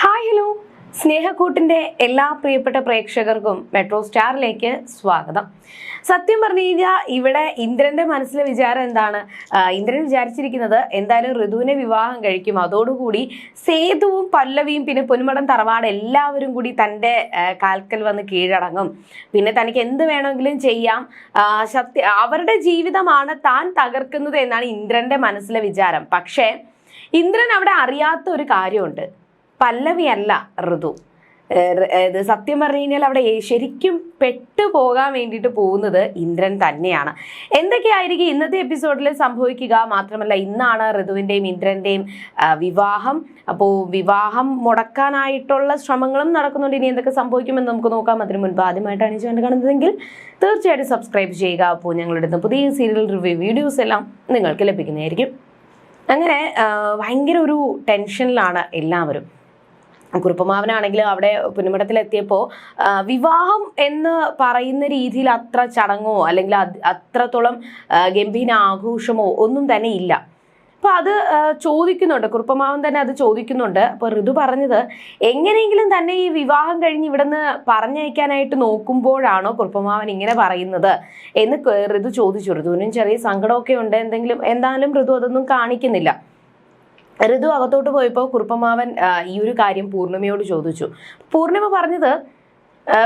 Hi hello സ്നേഹക്കൂട്ടിന്റെ എല്ലാ പ്രിയപ്പെട്ട പ്രേക്ഷകർക്കും മെട്രോ സ്റ്റാറിലേക്ക് സ്വാഗതം. സത്യം പറഞ്ഞു കഴിഞ്ഞാൽ ഇവിടെ ഇന്ദ്രന്റെ മനസ്സിലെ വിചാരം എന്താണ്? ഇന്ദ്രൻ വിചാരിച്ചിരിക്കുന്നത് എന്തായാലും ഋതുവിനെ വിവാഹം കഴിക്കും. അതോടുകൂടി സേതുവും പല്ലവിയും പിന്നെ പൊന്മടം തറവാട് എല്ലാവരും കൂടി തന്റെ കാൽക്കൽ വന്ന് കീഴടങ്ങും. പിന്നെ തനിക്ക് എന്ത് വേണമെങ്കിലും ചെയ്യാം. സത്യ അവരുടെ ജീവിതമാണ് താൻ തകർക്കുന്നത് എന്നാണ് ഇന്ദ്രന്റെ മനസ്സിലെ വിചാരം. പക്ഷേ ഇന്ദ്രൻ അവിടെ അറിയാത്ത ഒരു കാര്യമുണ്ട്. പല്ലവിയല്ല ഋതു. ഏഹ് ഋ- ഏഹ് ഇത് സത്യം പറഞ്ഞു കഴിഞ്ഞാൽ അവിടെ ശരിക്കും പെട്ടുപോകാൻ വേണ്ടിയിട്ട് പോകുന്നത് ഇന്ദ്രൻ തന്നെയാണ്. എന്തൊക്കെയായിരിക്കും ഇന്നത്തെ എപ്പിസോഡിൽ സംഭവിക്കുക? മാത്രമല്ല ഇന്നാണ് ഋതുവിന്റെയും ഇന്ദ്രന്റെയും വിവാഹം. അപ്പോൾ വിവാഹം മുടക്കാനായിട്ടുള്ള ശ്രമങ്ങളും നടക്കുന്നുണ്ട്. ഇനി എന്തൊക്കെ സംഭവിക്കുമെന്ന് നമുക്ക് നോക്കാം. അതിന് മുൻപ് ആദ്യമായിട്ടാണ് ചാനൽ കാണുന്നതെങ്കിൽ തീർച്ചയായിട്ടും സബ്സ്ക്രൈബ് ചെയ്യുക. അപ്പോൾ ഞങ്ങളുടെ പുതിയ സീരിയൽ റിവ്യൂ വീഡിയോസ് എല്ലാം നിങ്ങൾക്ക് ലഭിക്കുന്നതായിരിക്കും. അങ്ങനെ ഭയങ്കര ഒരു ടെൻഷനിലാണ് എല്ലാവരും. കുറുപ്പമാവനാണെങ്കിലും അവിടെ പുന്നമടത്തിലെത്തിയപ്പോൾ വിവാഹം എന്ന് പറയുന്ന രീതിയിൽ അത്ര ചടങ്ങോ അല്ലെങ്കിൽ അത് അത്രത്തോളം ഗംഭീര ആഘോഷമോ ഒന്നും തന്നെ ഇല്ല. അപ്പൊ അത് ചോദിക്കുന്നുണ്ട്. കുറുപ്പമാവൻ തന്നെ അത് ചോദിക്കുന്നുണ്ട്. അപ്പൊ ഋതു പറഞ്ഞത് എങ്ങനെയെങ്കിലും തന്നെ ഈ വിവാഹം കഴിഞ്ഞ് ഇവിടുന്ന് പറഞ്ഞയക്കാനായിട്ട് നോക്കുമ്പോഴാണോ കുറുപ്പമാവൻ ഇങ്ങനെ പറയുന്നത്? എന്ന് ഋതു ചോദിച്ചു. ഋതുവിനും ചെറിയ സങ്കടമൊക്കെ ഉണ്ട്. എന്തെങ്കിലും എന്തായാലും ഋതു അതൊന്നും കാണിക്കുന്നില്ല. ഋതു അകത്തോട്ട് പോയപ്പോൾ കുറുപ്പമാവൻ ഈ ഒരു കാര്യം പൂർണിമയോട് ചോദിച്ചു. പൂർണിമ പറഞ്ഞത്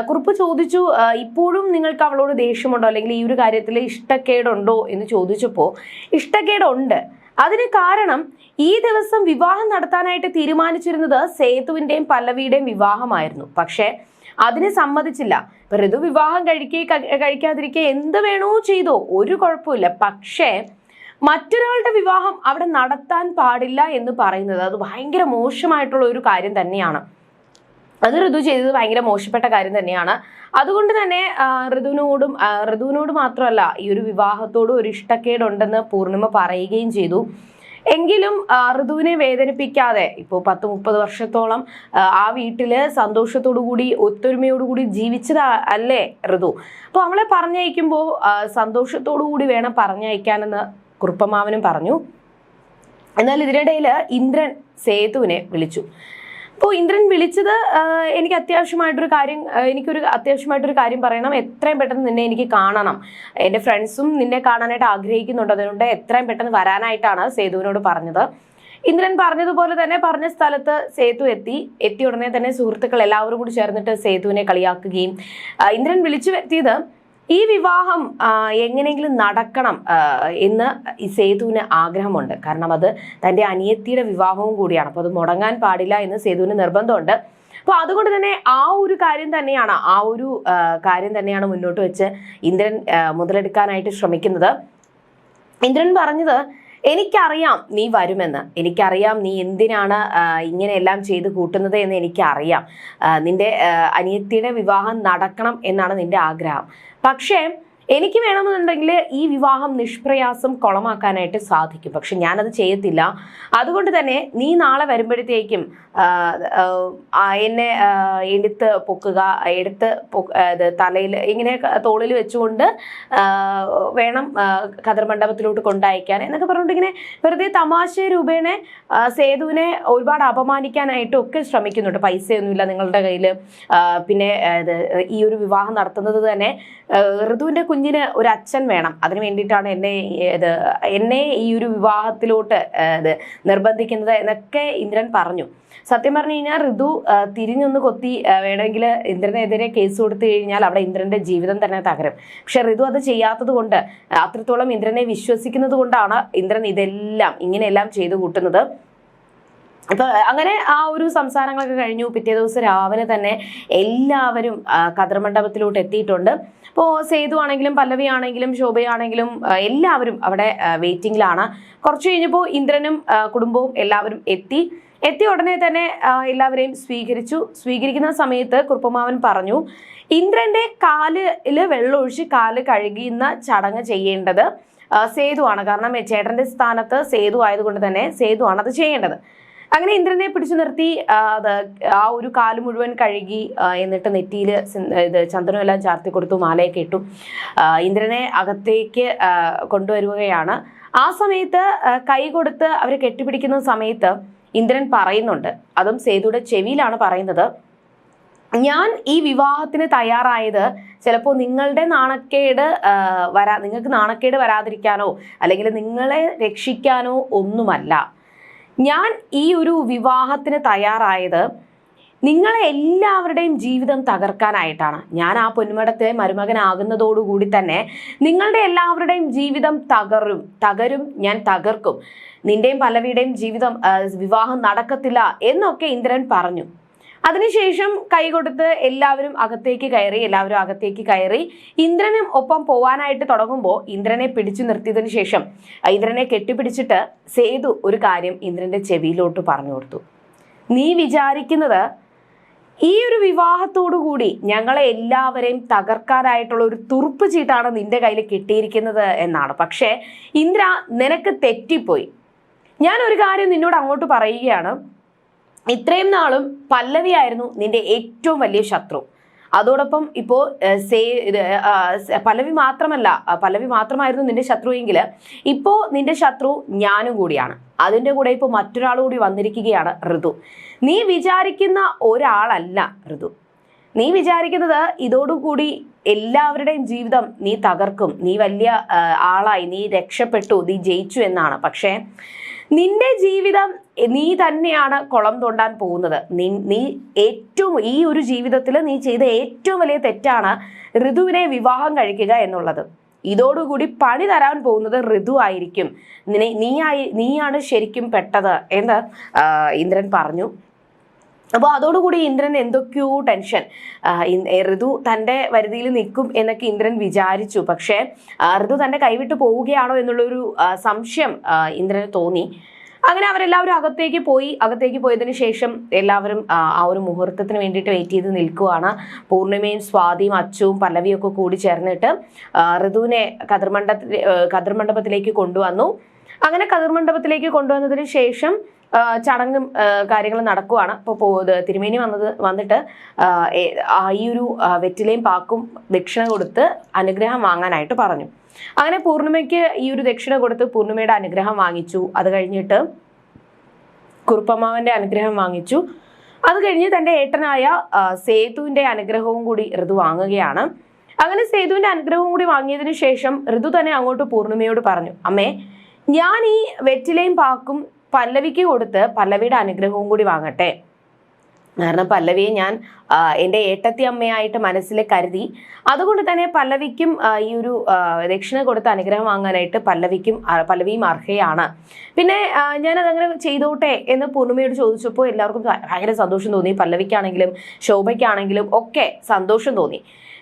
കുറുപ്പ് ചോദിച്ചു ഇപ്പോഴും നിങ്ങൾക്ക് അവളോട് ദേഷ്യമുണ്ടോ? അല്ലെങ്കിൽ ഈ ഒരു കാര്യത്തിൽ ഇഷ്ടക്കേടുണ്ടോ എന്ന് ചോദിച്ചപ്പോൾ ഇഷ്ടക്കേടുണ്ട്. അതിന് കാരണം ഈ ദിവസം വിവാഹം നടത്താനായിട്ട് തീരുമാനിച്ചിരുന്നത് സേതുവിന്റെയും പല്ലവിയുടെയും വിവാഹമായിരുന്നു. പക്ഷേ അതിന് സമ്മതിച്ചില്ല. ഋതു വിവാഹം കഴിക്കേ കഴിക്കാതിരിക്കെ എന്ത് വേണോ ചെയ്തോ ഒരു കുഴപ്പമില്ല. പക്ഷേ മറ്റൊരാളുടെ വിവാഹം അവിടെ നടത്താൻ പാടില്ല എന്ന് പറയുന്നത് അത് ഭയങ്കര മോശമായിട്ടുള്ള ഒരു കാര്യം തന്നെയാണ്. അത് ഋതു ചെയ്തത് ഭയങ്കര മോശപ്പെട്ട കാര്യം തന്നെയാണ്. അതുകൊണ്ട് തന്നെ ഋതുവിനോടും ഋതുവിനോട് മാത്രമല്ല ഈ ഒരു വിവാഹത്തോടും ഒരു ഇഷ്ടക്കേടുണ്ടെന്ന് പൂർണിമ പറയുകയും ചെയ്തു. എങ്കിലും ഋതുവിനെ വേദനിപ്പിക്കാതെ ഇപ്പോൾ പത്ത് മുപ്പത് വർഷത്തോളം ആ, വീട്ടിൽ സന്തോഷത്തോടുകൂടി സന്തോഷത്തോടു കൂടി ഒത്തൊരുമയോടു കൂടി ജീവിച്ചത് അല്ലേ ഋതു? അപ്പോൾ അവളെ പറഞ്ഞയക്കുമ്പോൾ സന്തോഷത്തോടു കൂടി വേണം പറഞ്ഞയക്കാനെന്ന് കുറുപ്പമാവനും പറഞ്ഞു. എന്നാൽ ഇതിനിടയിൽ ഇന്ദ്രൻ സേതുവിനെ വിളിച്ചു. അപ്പോൾ ഇന്ദ്രൻ വിളിച്ചത് എനിക്ക് അത്യാവശ്യമായിട്ടൊരു കാര്യം എനിക്കൊരു അത്യാവശ്യമായിട്ടൊരു കാര്യം പറയണം. എത്രയും പെട്ടെന്ന് നിന്നെ എനിക്ക് കാണണം. എന്റെ ഫ്രണ്ട്സും നിന്നെ കാണാനായിട്ട് ആഗ്രഹിക്കുന്നുണ്ട്. അതുകൊണ്ട് എത്രയും പെട്ടെന്ന് വരാനായിട്ടാണ് സേതുവിനോട് പറഞ്ഞത്. ഇന്ദ്രൻ പറഞ്ഞതുപോലെ തന്നെ പറഞ്ഞ സ്ഥലത്ത് സേതു എത്തി. എത്തിയ ഉടനെ തന്നെ സുഹൃത്തുക്കൾ എല്ലാവരും കൂടി ചേർന്നിട്ട് സേതുവിനെ കളിയാക്കുകയും ഇന്ദ്രൻ വിളിച്ചു വരുത്തിയത് ഈ വിവാഹം എങ്ങനെയെങ്കിലും നടക്കണം എന്ന് സേതുവിന് ആഗ്രഹമുണ്ട്. കാരണം അത് തന്റെ അനിയത്തിയുടെ വിവാഹവും കൂടിയാണ്. അപ്പോൾ അത് മുടങ്ങാൻ പാടില്ല എന്ന് സേതുവിന് നിർബന്ധമുണ്ട്. അപ്പോൾ അതുകൊണ്ട് തന്നെ ആ ഒരു കാര്യം തന്നെയാണ് ആ ഒരു കാര്യം തന്നെയാണ് മുന്നോട്ട് വെച്ച് ഇന്ദ്രൻ മുതലെടുക്കാനായിട്ട് ശ്രമിക്കുന്നത്. ഇന്ദ്രൻ പറഞ്ഞത് എനിക്കറിയാം നീ വരുമെന്ന്. എനിക്കറിയാം നീ എന്തിനാണ് ഇങ്ങനെയെല്ലാം ചെയ്ത് കൂട്ടുന്നത് എന്ന് എനിക്കറിയാം. നിന്റെ അനിയത്തിയുടെ വിവാഹം നടക്കണം എന്നാണ് നിന്റെ ആഗ്രഹം. പക്ഷേ എനിക്ക് വേണമെന്നുണ്ടെങ്കിൽ ഈ വിവാഹം നിഷ്പ്രയാസം കുളമാക്കാനായിട്ട് സാധിക്കും. പക്ഷെ ഞാനത് ചെയ്യത്തില്ല. അതുകൊണ്ട് തന്നെ നീ നാളെ വരുമ്പോഴത്തേക്കും എന്നെ എടുത്ത് പൊക്കുക എടുത്ത് തലയിൽ ഇങ്ങനെ തോളിൽ വെച്ചുകൊണ്ട് വേണം ആ, മണ്ഡപത്തിലോട്ട് കൊണ്ടയക്കാൻ എന്നൊക്കെ പറഞ്ഞിട്ടിങ്ങനെ വെറുതെ തമാശ രൂപേണ സേതുവിനെ ഒരുപാട് അപമാനിക്കാനായിട്ടും ഒക്കെ ശ്രമിക്കുന്നുണ്ട്. പൈസയൊന്നുമില്ല നിങ്ങളുടെ കയ്യിൽ പിന്നെ ഈ ഒരു വിവാഹം നടത്തുന്നത് തന്നെ ഋതുവിന്റെ ഋതുവിന്റെ കുഞ്ഞിന് ഒരു അച്ഛൻ വേണം. അതിന് വേണ്ടിയിട്ടാണ് എന്നെ ഇത് എന്നെ ഈ ഒരു വിവാഹത്തിലോട്ട് ഇത് നിർബന്ധിക്കുന്നത് എന്നൊക്കെ ഇന്ദ്രൻ പറഞ്ഞു. സത്യം പറഞ്ഞു കഴിഞ്ഞാൽ ഋതു തിരിഞ്ഞൊന്ന് കൊത്തി വേണമെങ്കിൽ ഇന്ദ്രനെതിരെ കേസ് കൊടുത്തു കഴിഞ്ഞാൽ അവിടെ ഇന്ദ്രന്റെ ജീവിതം തന്നെ തകരും. പക്ഷെ ഋതു അത് ചെയ്യാത്തത് കൊണ്ട് അത്രത്തോളം ഇന്ദ്രനെ വിശ്വസിക്കുന്നത് കൊണ്ടാണ് ഇന്ദ്രൻ ഇതെല്ലാം ഇങ്ങനെയെല്ലാം ചെയ്തു കൂട്ടുന്നത്. അപ്പൊ അങ്ങനെ ആ ഒരു സംസാരങ്ങളൊക്കെ കഴിഞ്ഞു. പിറ്റേ ദിവസം രാവിലെ തന്നെ എല്ലാവരും കതിർമണ്ഡപത്തിലോട്ട് എത്തിയിട്ടുണ്ട്. അപ്പോൾ സേതു ആണെങ്കിലും പല്ലവി ആണെങ്കിലും ശോഭയാണെങ്കിലും എല്ലാവരും അവിടെ വെയിറ്റിംഗിലാണ്. കുറച്ച് കഴിഞ്ഞപ്പോൾ ഇന്ദ്രനും കുടുംബവും എല്ലാവരും എത്തി. എത്തിയ ഉടനെ തന്നെ എല്ലാവരെയും സ്വീകരിച്ചു. സ്വീകരിക്കുന്ന സമയത്ത് കുറുപ്പമാവൻ പറഞ്ഞു ഇന്ദ്രന്റെ കാലിൽ വെള്ളമൊഴിച്ച് കാൽ കഴുകുന്ന ചടങ്ങ് ചെയ്യേണ്ടത് സേതുവാണ് കാരണം ചേട്ടന്റെ സ്ഥാനത്ത് സേതു ആയതുകൊണ്ട് തന്നെ സേതുവാണ് അത് ചെയ്യേണ്ടത്. അങ്ങനെ ഇന്ദ്രനെ പിടിച്ചു നിർത്തി ആ, ഒരു കാൽ മുഴുവൻ കഴുകി എന്നിട്ട് നെറ്റിയിൽ ഇത് ചന്ദ്രനെല്ലാം ചാർത്തി കൊടുത്തു മാലയൊക്കെ ഇട്ടു. ഇന്ദ്രനെ അകത്തേക്ക് കൊണ്ടുവരികയാണ്. ആ സമയത്ത് കൈ കൊടുത്ത് അവരെ കെട്ടിപ്പിടിക്കുന്ന സമയത്ത് ഇന്ദ്രൻ പറയുന്നുണ്ട്. അതും സേതുയുടെ ചെവിയിലാണ് പറയുന്നത്. ഞാൻ ഈ വിവാഹത്തിന് തയ്യാറായത് ചിലപ്പോൾ നിങ്ങളുടെ നാണക്കേട് വരാ നിങ്ങൾക്ക് നാണക്കേട് വരാതിരിക്കാനോ അല്ലെങ്കിൽ നിങ്ങളെ രക്ഷിക്കാനോ ഒന്നുമല്ല. ഞാൻ ഈ ഒരു വിവാഹത്തിന് തയ്യാറായത് നിങ്ങളെ എല്ലാവരുടെയും ജീവിതം തകർക്കാനായിട്ടാണ്. ഞാൻ ആ പൊന്മടത്തെ മരുമകനാകുന്നതോടുകൂടി തന്നെ നിങ്ങളുടെ എല്ലാവരുടെയും ജീവിതം തകരും തകരും ഞാൻ തകർക്കും. നിന്റെയും പലവിയുടെയും ജീവിതം വിവാഹം നടക്കത്തില്ല എന്നൊക്കെ ഇന്ദ്രൻ പറഞ്ഞു. അതിനുശേഷം കൈകൊടുത്ത് എല്ലാവരും അകത്തേക്ക് കയറി എല്ലാവരും അകത്തേക്ക് കയറി ഇന്ദ്രനും ഒപ്പം പോവാനായിട്ട് തുടങ്ങുമ്പോൾ ഇന്ദ്രനെ പിടിച്ചു നിർത്തിയതിനു ശേഷം ഇന്ദ്രനെ കെട്ടിപ്പിടിച്ചിട്ട് സേതു ഒരു കാര്യം ഇന്ദ്രന്റെ ചെവിയിലോട്ട് പറഞ്ഞു കൊടുത്തു. നീ വിചാരിക്കുന്നത് ഈ ഒരു വിവാഹത്തോടു കൂടി ഞങ്ങളെ എല്ലാവരെയും തകർക്കാനായിട്ടുള്ള ഒരു തുറുപ്പ് ചീട്ടാണ് നിന്റെ കയ്യിൽ കിട്ടിയിരിക്കുന്നത് എന്നാണ്. പക്ഷേ ഇന്ദ്ര നിനക്ക് തെറ്റിപ്പോയി. ഞാൻ ഒരു കാര്യം നിന്നോട് അങ്ങോട്ട് പറയുകയാണ്. ഇത്രയും നാളും പല്ലവിയായിരുന്നു നിന്റെ ഏറ്റവും വലിയ ശത്രു. അതോടൊപ്പം ഇപ്പോൾ സേ പല്ലവി മാത്രമല്ല പലവി മാത്രമായിരുന്നു നിന്റെ ശത്രുവെങ്കിൽ ഇപ്പോൾ നിന്റെ ശത്രു ഞാനും കൂടിയാണ്. അതിന്റെ കൂടെ ഇപ്പോൾ മറ്റൊരാൾ കൂടി വന്നിരിക്കുകയാണ് ഋതു. നീ വിചാരിക്കുന്ന ഒരാളല്ല ഋതു. നീ വിചാരിക്കുന്നത് ഇതോടുകൂടി എല്ലാവരുടെയും ജീവിതം നീ തകർക്കും. നീ വലിയ ആളായി. നീ രക്ഷപ്പെട്ടു. നീ ജയിച്ചു എന്നാണ്. പക്ഷേ നിന്റെ ജീവിതം നീ തന്നെയാണ് കുളം തോണ്ടാൻ പോകുന്നത്. നീ ഏറ്റവും ഈ ഒരു ജീവിതത്തിൽ നീ ചെയ്ത ഏറ്റവും വലിയ തെറ്റാണ് ഋതുവിനെ വിവാഹം കഴിക്കുക എന്നുള്ളത്. ഇതോടുകൂടി പണി തരാൻ പോകുന്നത് ഋതു ആയിരിക്കും. നീ നീയാണ് ശരിക്കും പെട്ടത് എന്ന് ഇന്ദ്രൻ പറഞ്ഞു. അപ്പോൾ അതോടുകൂടി ഇന്ദ്രൻ എന്തൊക്കെയോ ടെൻഷൻ ഋതു തന്റെ വരുതിയിൽ നിൽക്കും എന്നൊക്കെ ഇന്ദ്രൻ വിചാരിച്ചു. പക്ഷേ ഋതു തന്റെ കൈവിട്ട് പോവുകയാണോ എന്നുള്ളൊരു സംശയം ഇന്ദ്രന് തോന്നി. അങ്ങനെ അവരെല്ലാവരും അകത്തേക്ക് പോയി. അകത്തേക്ക് പോയതിനു ശേഷം എല്ലാവരും ആ, ഒരു മുഹൂർത്തത്തിന് വേണ്ടിയിട്ട് വെയിറ്റ് ചെയ്ത് നിൽക്കുവാണ്. പൂർണിമയും സ്വാതിയും അച്ചുവും ഒക്കെ കൂടി ചേർന്നിട്ട് ഋതുവിനെ കതിർമണ്ഡപത്തിൽ കതിർമണ്ഡപത്തിലേക്ക് കൊണ്ടുവന്നു. അങ്ങനെ കതിർമണ്ഡപത്തിലേക്ക് കൊണ്ടുവന്നതിന് ശേഷം ചടങ്ങും കാര്യങ്ങളും നടക്കുവാണ്. അപ്പോൾ തിരുമേനി വന്നത് വന്നിട്ട് ഈ ഒരു വെറ്റിലയും പാക്കും ദക്ഷിണ കൊടുത്ത് അനുഗ്രഹം വാങ്ങാനായിട്ട് പറഞ്ഞു. അങ്ങനെ പൂർണിമയ്ക്ക് ഈ ഒരു ദക്ഷിണ കൊടുത്ത് പൂർണിമയുടെ അനുഗ്രഹം വാങ്ങിച്ചു. അത് കഴിഞ്ഞിട്ട് കുറുപ്പമ്മാവന്റെ അനുഗ്രഹം വാങ്ങിച്ചു. അത് കഴിഞ്ഞ് തന്റെ ഏട്ടനായ സേതുവിന്റെ അനുഗ്രഹവും കൂടി ഋതു വാങ്ങുകയാണ്. അങ്ങനെ സേതുവിന്റെ അനുഗ്രഹവും കൂടി വാങ്ങിയതിനു ശേഷം ഋതു തന്നെ അങ്ങോട്ട് പൂർണിമയോട് പറഞ്ഞു അമ്മേ ഞാൻ ഈ വെറ്റിലയും പാക്കും പല്ലവിക്ക് കൊടുത്ത് പല്ലവിയുടെ അനുഗ്രഹവും കൂടി വാങ്ങട്ടെ. കാരണം പല്ലവിയെ ഞാൻ എന്റെ ഏട്ടത്തി അമ്മയായിട്ട് മനസ്സിൽ കരുതി. അതുകൊണ്ട് തന്നെ പല്ലവിക്കും ഈ ഒരു ദക്ഷിണ കൊടുത്ത് അനുഗ്രഹം വാങ്ങാനായിട്ട് പല്ലവിക്കും പല്ലവിയും അർഹയാണ്. പിന്നെ ഞാനതങ്ങനെ ചെയ്തോട്ടെ എന്ന് പൂർണിമയോട് ചോദിച്ചപ്പോൾ എല്ലാവർക്കും ഭയങ്കര സന്തോഷം തോന്നി. പല്ലവിക്കാണെങ്കിലും ശോഭയ്ക്കാണെങ്കിലും ഒക്കെ സന്തോഷം തോന്നി.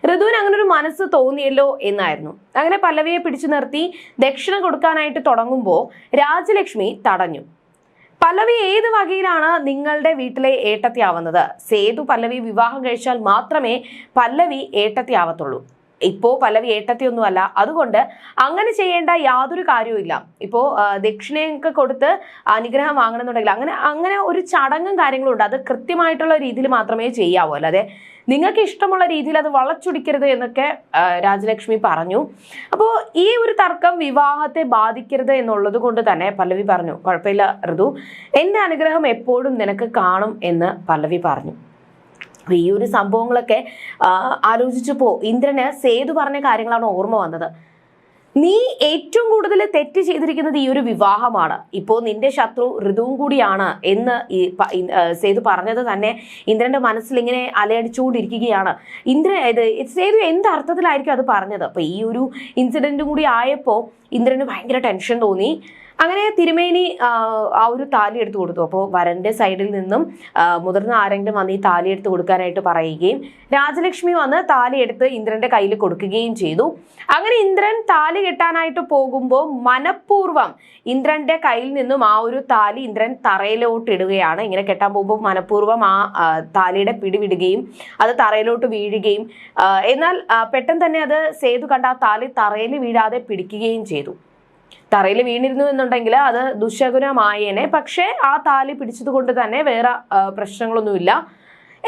ഋതുവിന് അങ്ങനെ ഒരു മനസ്സ് തോന്നിയല്ലോ എന്നായിരുന്നു. അങ്ങനെ പല്ലവിയെ പിടിച്ചു നിർത്തി ദക്ഷിണ കൊടുക്കാനായിട്ട് തുടങ്ങുമ്പോൾ രാജലക്ഷ്മി തടഞ്ഞു. പല്ലവി ഏത് വകയിലാണ് നിങ്ങളുടെ വീട്ടിലെ ഏട്ടത്തിയാവുന്നത്? സേതു പല്ലവി വിവാഹം കഴിച്ചാൽ മാത്രമേ പല്ലവി ഏട്ടത്തിയാവത്തുള്ളൂ. ഇപ്പോ പല്ലവി ഏട്ടത്തിയൊന്നുമല്ല അതുകൊണ്ട് അങ്ങനെ ചെയ്യേണ്ട യാതൊരു കാര്യവുമില്ല ഇപ്പോ ദക്ഷിണയൊക്കെ കൊടുത്ത് അനുഗ്രഹം വാങ്ങണമെന്നുണ്ടെങ്കിൽ അങ്ങനെ അങ്ങനെ ഒരു ചടങ്ങും കാര്യങ്ങളും ഉണ്ട്. അത് കൃത്യമായിട്ടുള്ള രീതിയിൽ മാത്രമേ ചെയ്യാവൂ. അല്ലാതെ നിങ്ങൾക്ക് ഇഷ്ടമുള്ള രീതിയിൽ അത് വളച്ചൊടിക്കരുത് എന്നൊക്കെ രാജലക്ഷ്മി പറഞ്ഞു. അപ്പോൾ ഈ ഒരു തർക്കം വിവാഹത്തെ ബാധിക്കരുത് എന്നുള്ളത് കൊണ്ട് തന്നെ പല്ലവി പറഞ്ഞു. കുഴപ്പമില്ല ഋതു. എന്റെ അനുഗ്രഹം എപ്പോഴും നിനക്ക് കാണും എന്ന് പല്ലവി പറഞ്ഞു. ഈ ഒരു സംഭവങ്ങളൊക്കെ ആലോചിച്ചപ്പോൾ ഇന്ദ്രന് സേതു പറഞ്ഞ കാര്യങ്ങളാണ് ഓർമ്മ വന്നത്. നീ ഏറ്റവും കൂടുതൽ തെറ്റ് ചെയ്തിരിക്കുന്നത് ഈ ഒരു വിവാഹമാണ്. ഇപ്പോൾ നിന്റെ ശത്രു ഋതുവും കൂടിയാണ് എന്ന് ഈ സേതു പറഞ്ഞത് തന്നെ ഇന്ദ്രന്റെ മനസ്സിൽ ഇങ്ങനെ അലയടിച്ചുകൊണ്ടിരിക്കുകയാണ്. ഇന്ദ്രൻ ഇത് സേതു എന്ത് അർത്ഥത്തിലായിരിക്കും അത് പറഞ്ഞത്? അപ്പോൾ ഈ ഒരു ഇൻസിഡന്റും കൂടി ആയപ്പോൾ ഇന്ദ്രന് ഭയങ്കര ടെൻഷൻ തോന്നി. അങ്ങനെ തിരുമേനി ആ, ഒരു താലി എടുത്തു കൊടുത്തു. അപ്പോൾ വരന്റെ സൈഡിൽ നിന്നും മുതിർന്ന ആരെങ്കിലും വന്ന് ഈ താലി എടുത്ത് കൊടുക്കാനായിട്ട് പറയുകയും രാജലക്ഷ്മി വന്ന് താലി എടുത്ത് ഇന്ദ്രന്റെ കയ്യിൽ കൊടുക്കുകയും ചെയ്തു. അങ്ങനെ ഇന്ദ്രൻ താലി കെട്ടാനായിട്ട് പോകുമ്പോൾ മനഃപൂർവം ഇന്ദ്രന്റെ കയ്യിൽ നിന്നും ആ ഒരു താലി ഇന്ദ്രൻ തറയിലോട്ട് ഇടുകയാണ്. ഇങ്ങനെ കെട്ടാൻ പോകുമ്പോൾ മനഃപൂർവം ആ, താലിയുടെ പിടിവിടുകയും അത് തറയിലോട്ട് വീഴുകയും എന്നാൽ പെട്ടെന്ന് തന്നെ അത് സേതു കണ്ട ആ താലി തറയിൽ വീഴാതെ പിടിക്കുകയും ചെയ്തു. തറയിൽ വീണിരുന്നു എന്നുണ്ടെങ്കിൽ അത് ദുശകുനമായേനെ. പക്ഷേ ആ താലി പിടിച്ചത് കൊണ്ട് തന്നെ വേറെ പ്രശ്നങ്ങളൊന്നുമില്ല.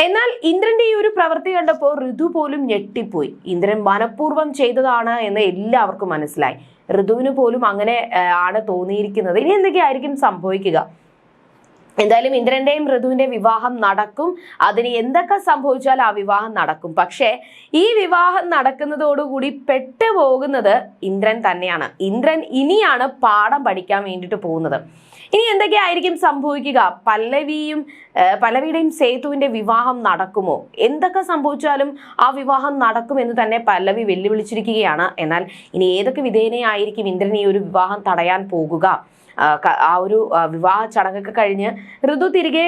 എന്നാൽ ഇന്ദ്രന്റെ ഈ ഒരു പ്രവൃത്തി കണ്ടപ്പോൾ ഋതു പോലും ഞെട്ടിപ്പോയി. ഇന്ദ്രൻ മനഃപൂർവം ചെയ്തതാണ് എന്ന് എല്ലാവർക്കും മനസ്സിലായി. ഋതുവിന് പോലും അങ്ങനെ ആണ് തോന്നിയിരിക്കുന്നത്. ഇനി എന്തൊക്കെയായിരിക്കും സംഭവിക്കുക? എന്തായാലും ഇന്ദ്രന്റെയും ഋതുവിന്റെ വിവാഹം നടക്കും. അതിന് എന്തൊക്കെ സംഭവിച്ചാൽ ആ വിവാഹം നടക്കും. പക്ഷേ ഈ വിവാഹം നടക്കുന്നതോടുകൂടി പെട്ടുപോകുന്നത് ഇന്ദ്രൻ തന്നെയാണ്. ഇന്ദ്രൻ ഇനിയാണ് പാഠം പഠിക്കാൻ വേണ്ടിയിട്ട് പോകുന്നത്. ഇനി എന്തൊക്കെയായിരിക്കും സംഭവിക്കുക? പല്ലവിയും പല്ലവിയുടെയും സേതുവിന്റെ വിവാഹം നടക്കുമോ? എന്തൊക്കെ സംഭവിച്ചാലും ആ വിവാഹം നടക്കുമെന്ന് തന്നെ പല്ലവി വെല്ലുവിളിച്ചിരിക്കുകയാണ്. എന്നാൽ ഇനി ഏതൊക്കെ വിധേയനെയായിരിക്കും ഇന്ദ്രൻ ഈ ഒരു വിവാഹം തടയാൻ പോകുക? ആ, ഒരു വിവാഹ ചടങ്ങൊക്കെ കഴിഞ്ഞ് ഋതു തിരികെ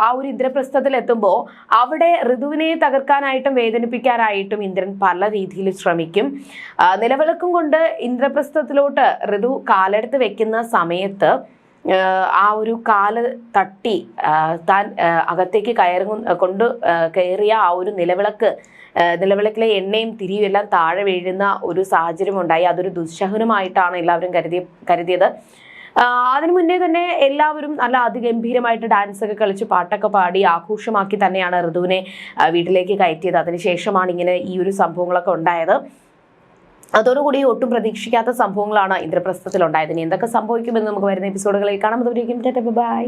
ആ ഒരു ഇന്ദ്രപ്രസ്ഥത്തിൽ എത്തുമ്പോൾ അവിടെ ഋതുവിനെ തകർക്കാനായിട്ടും വേദനിപ്പിക്കാനായിട്ടും ഇന്ദ്രൻ പല രീതിയിൽ ശ്രമിക്കും. നിലവിളക്കും കൊണ്ട് ഇന്ദ്രപ്രസ്ഥത്തിലോട്ട് ഋതു കാലെടുത്ത് വെക്കുന്ന സമയത്ത് ആ, ഒരു കാൽ തട്ടി താൻ അകത്തേക്ക് കയറും കൊണ്ട് കയറിയ ആ ഒരു നിലവിളക്ക് നിലവിളക്കിലെ എണ്ണയും തിരിയും എല്ലാം താഴെ വീഴുന്ന ഒരു സാഹചര്യം ഉണ്ടായി അതൊരു ദുസ്സഹനമായിട്ടാണ് എല്ലാവരും കരുതി കരുതിയത്. അതിനു മുന്നേ തന്നെ എല്ലാവരും നല്ല അതിഗംഭീരമായിട്ട് ഡാൻസ് ഒക്കെ കളിച്ച് പാട്ടൊക്കെ പാടി ആഘോഷമാക്കി തന്നെയാണ് ഋതുവിനെ വീട്ടിലേക്ക് കയറ്റിയത്. അതിനുശേഷമാണ് ഇങ്ങനെ ഈ ഒരു സംഭവങ്ങളൊക്കെ ഉണ്ടായത്. അതോടുകൂടി ഒട്ടും പ്രതീക്ഷിക്കാത്ത സംഭവങ്ങളാണ് ഇന്ദ്രപ്രസ്ഥത്തിൽ ഉണ്ടായത് ഇനി എന്തൊക്കെ സംഭവിക്കുമെന്ന് നമുക്ക് വരുന്ന എപ്പിസോഡുകളിൽ കാണാം. അതുവരേക്കും ബൈ.